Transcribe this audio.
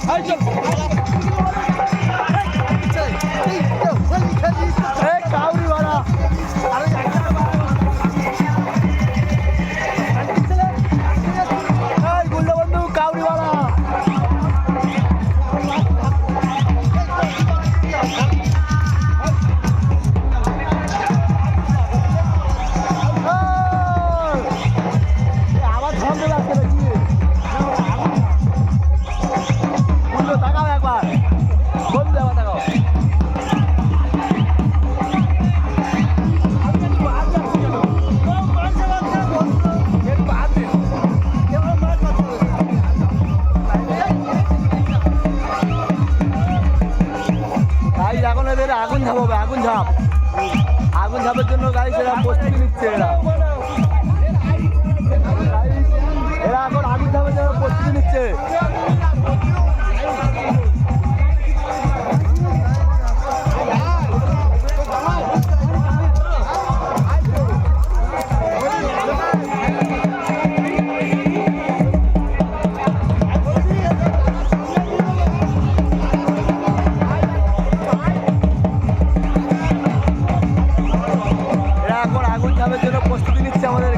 발전. Guys এখন এদের আগুন ঝাপ আগুন ঝাপ। আগুন ঝাপের জন্য গাইজ এরা প্রস্তুতি নিচ্ছে এরা। যাবে জন্য প্রস্তুতি নিচ্ছে আমাদের